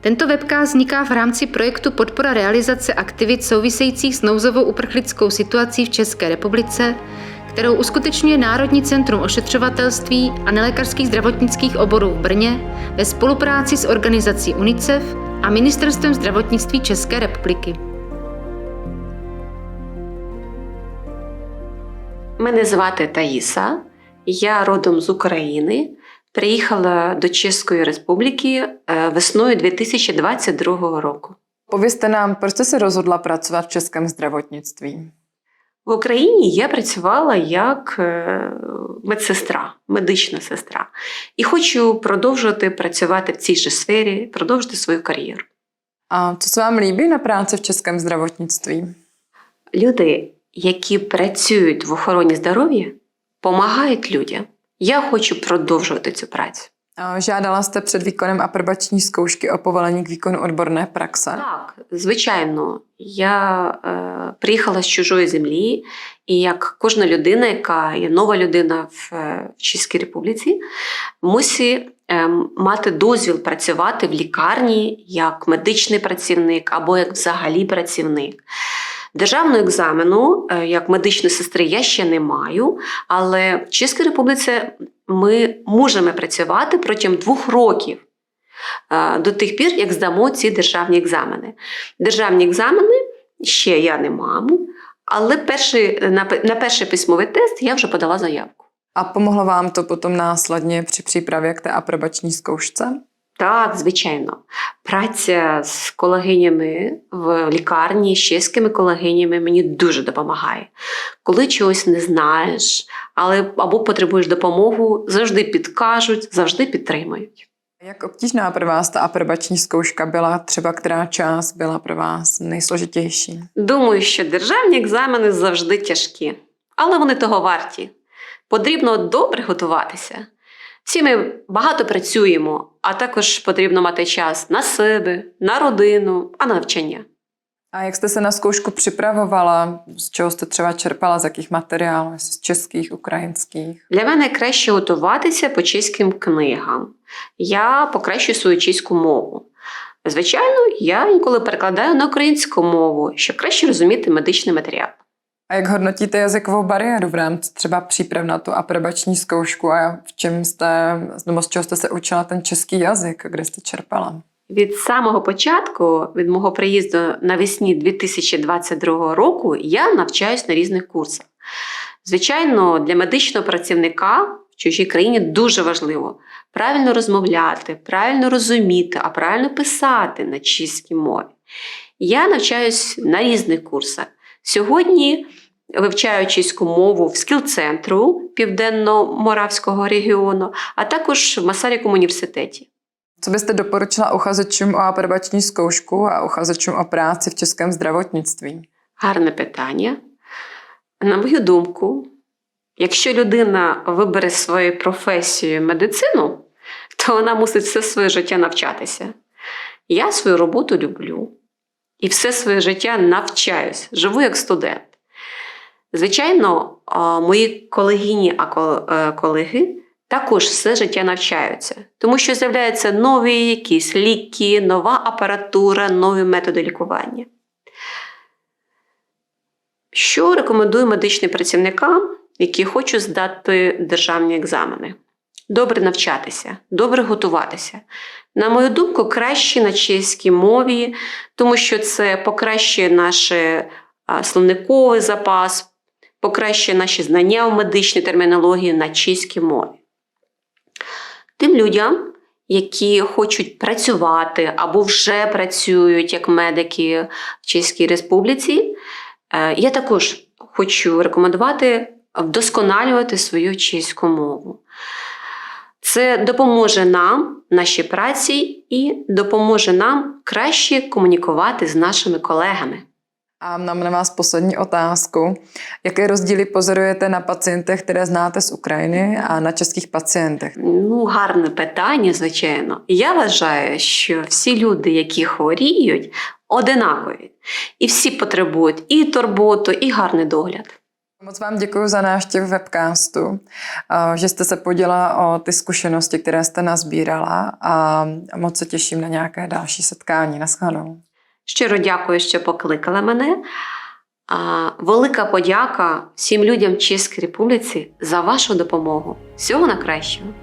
Tento webcast vzniká v rámci projektu Podpora realizace aktivit souvisejících s nouzovou uprchlickou situací v České republice, kterou uskutečňuje Národní centrum ošetřovatelství a nelékařských zdravotnických oborů v Brně ve spolupráci s organizací UNICEF a Ministerstvem zdravotnictví České republiky. Мене звати Таїса, я родом з України. Приїхала до Чеської Республіки е, весною 2022 року. Nám, proč jste se rozhodla pracovat v českém zdravotnictví? В Україні я працювала як е, медсестра, медична сестра, і хочу продовжувати працювати в цій же сфері, продовжити свою кар'єру. Co se vám líbí na práci v českém zdravotnictví? Люди, які працюють в охороні здоров'я, допомагають людям. Я хочу продовжувати цю працю. Žádala jste před výkonem aprobační zkoušky o povolení k výkonu odborné praxe? Так, звичайно, я е, приїхала з чужої землі, і як кожна людина, яка є нова людина в, е, Чеській Республіці, мусить е, мати дозвіл працювати в лікарні як медичний працівник або як взагалі працівник. Державного екзамену е, як медичної сестри я ще не маю, але в Чеській Республіці ми можемо працювати протягом двох років е, до тих пір, як здамо ці державні екзамени. Державні екзамени ще я не маю, але перший, на, перший письмовий тест я вже подала заявку. A pomohlo vám to potom následně při přípravě k té aprobační zkoušce? Так, звичайно. Праця з колегинями в лікарні, з чеськими колегинями мені дуже допомагає. Коли чогось не знаєш, але або потребуєш допомогу, завжди підкажуть, завжди підтримають. Jak obtížná pro vás ta aprobační zkouška byla? Třeba která část byla pro vás nejsložitější? Думаю, що державні екзамени завжди тяжкі, але вони того варті. Потрібно добре готуватися. Всі ми багато працюємо, а також потрібно мати час на себе, на родину, а на навчання. A jak jste se na zkoušku připravovala? Z čeho jste třeba čerpala? Z jakých materiálů? Z českých, ukrajinských? Для мене краще готуватися по чеським книгам. Я покращую свою чеську мову. Звичайно, я інколи перекладаю на українську мову, щоб краще розуміти медичний матеріал. A jak hodnotíte jazykovou bariéru v rámci třeba příprav na tu aprobační zkoušku a v čem jste, nebo z čeho jste se učila ten český jazyk, kde jste čerpala? Від самого початку, від мого приїзду навесні 2022 року, я навчаюсь на різних курсах. Звичайно, для медичного працівника в чужій країні дуже важливо правильно розмовляти, правильно розуміти, а правильно писати на чеській мові. Я навчаюсь на різних курсах. Сьогодні вивчаю чеську мову в скіл-центру Південно-Моравського регіону, а також в Масарікому університеті. Co byste doporučila uchazečům o aprobační zkoušku a uchazečům o práci v českém zdravotnictví? Гарне питання. На мою думку, якщо людина вибере свою професію медицину, то вона мусить все своє життя навчатися. Я свою роботу люблю і все своє життя навчаюсь, живу як студент. Звичайно, мої колегині а е, колеги також все життя навчаються, тому що з'являються нові якісь ліки, нова апаратура, нові методи лікування. Що рекомендую медичним працівникам, які хочуть здати державні екзамени? Добре навчатися, добре готуватися. На мою думку, краще на чеській мові, тому що це покращує наш словниковий запас, покращує наші знання в медичній термінології на чеській мові. Тим людям, які хочуть працювати або вже працюють як медики в Чеській Республіці, Е, Я також хочу рекомендувати вдосконалювати свою чеську мову. Це допоможе нам, нашій праці, і допоможе нам краще комунікувати з нашими колегами. A mám na vás poslední otázku. Jaké rozdíly pozorujete na pacientech, které znáte z Ukrajiny a na českých pacientech? Ну, гарне питання, звичайно. Я вважаю, що всі люди, які хворіють, одинакові. І всі потребують і турботу, і гарний догляд. Moc vám děkuji za návštěvu webcastu, a že jste se podělila o ty zkušenosti, které jste nazbírala a moc se těším na nějaké další setkání. Naschledanou. Щиро дякую, що покликали мене. Велика подяка всім людям Чеської Республіці за вашу допомогу. Всього найкращого.